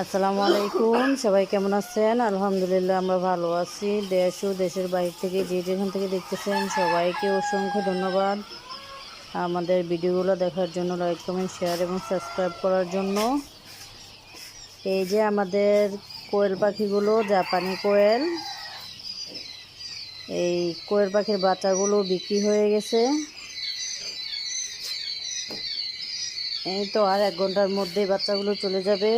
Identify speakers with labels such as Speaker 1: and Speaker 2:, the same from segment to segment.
Speaker 1: আসসালামু আলাইকুম। সবাই কেমন আছেন? আলহামদুলিল্লাহ, আমরা ভালো আছি। দেশ ও দেশের বাইরে থেকে যে যেখান থেকে দেখতেছেন সবাইকে অসংখ্য ধন্যবাদ। আমাদের ভিডিওগুলো দেখার জন্য লাইক কমেন্ট শেয়ার এবং সাবস্ক্রাইব করার জন্য। এই যে আমাদের কোয়েল পাখিগুলো, জাপানি কোয়েল। এই কোয়েল পাখির বাচ্চাগুলো বিক্রি হয়ে গেছে। এই তো আর এক ঘণ্টার মধ্যে বাচ্চাগুলো চলে যাবে।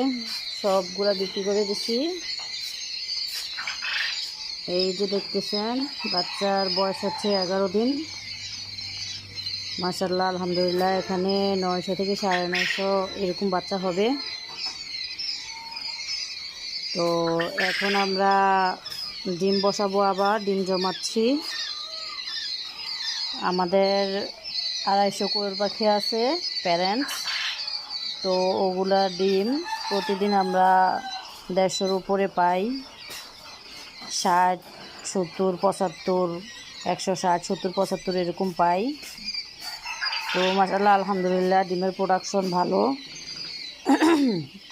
Speaker 1: সবগুলা বিক্রি করে দিছি। এই যে দেখতেছেন, বাচ্চার বয়স হচ্ছে এগারো দিন। মাসাল্লাহ আলহামদুলিল্লাহ, এখানে নয়শো থেকে সাড়ে নয়শো এরকম বাচ্চা হবে। তো এখন আমরা ডিম বসাবো আবার, ডিম জমাচ্ছি। আমাদের আড়াইশো কোয়েল পাখি আছে প্যারেন্টস তো ওগুলা ডিম প্রতিদিন আমরা দেড়শোর উপরে পাই। ষাট, সত্তর, পঁচাত্তর, একশো ষাট, সত্তর, পঁচাত্তর এরকম পাই। তো মাসাল্লাহ আলহামদুলিল্লাহ, ডিমের প্রোডাকশন ভালো।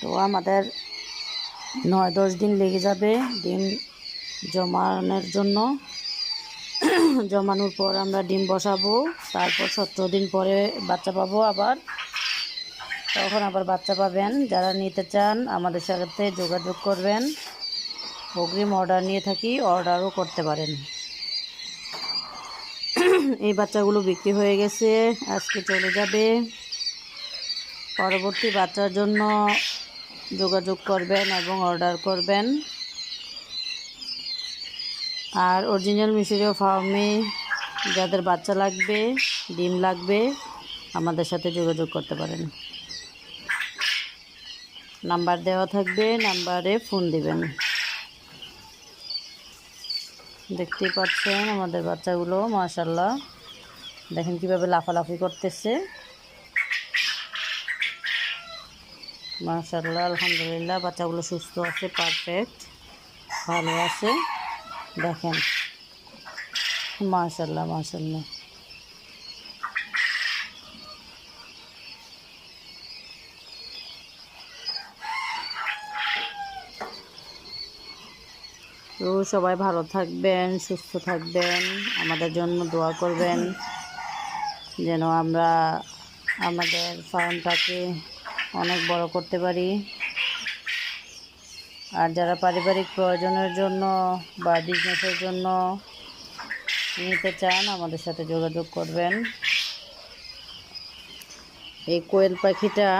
Speaker 1: তো আমাদের নয়, দশ দিন লেগে যাবে ডিম জমানোর জন্য। জমানোর পর আমরা ডিম বসাবো, তারপর সতেরো দিন পরে বাচ্চা পাবো আবার। তখন আবার বাচ্চা পাবেন। যারা নিতে চান, আমাদের সাথে যোগাযোগ করবেন। অগ্রিম অর্ডার নিয়ে থাকি অর্ডারও করতে পারেন। এই বাচ্চাগুলো বিক্রি হয়ে গেছে, আজকে চলে যাবে। পরবর্তী বাচ্চার জন্য যোগাযোগ করবেন এবং অর্ডার করবেন। আর অরিজিনাল মিশরীয় ফার্মে যাদের বাচ্চা লাগবে, ডিম লাগবে, আমাদের সাথে যোগাযোগ করতে পারেন। নাম্বার দেওয়া থাকবে, নাম্বারে ফোন দিবেন। দেখতেই পাচ্ছেন আমাদের বাচ্চাগুলো মাশাল্লাহ দেখেন কীভাবে লাফালাফি করতেছে। মাশাল্লাহ আলহামদুলিল্লাহ, বাচ্চাগুলো সুস্থ আছে পারফেক্ট ভালো আছে। দেখেন। মাশাল্লাহ মাশাল্লাহ তো সবাই ভালো থাকবেন, সুস্থ থাকবেন, আমাদের জন্য দোয়া করবেন, যেন আমরা আমাদের ফার্মটাকে অনেক বড় করতে পারি। আর যারা পারিবারিক প্রয়োজনের জন্য বা বিজনেসের জন্য নিতে চান, আমাদের সাথে যোগাযোগ করবেন। এই কোয়েল পাখিটা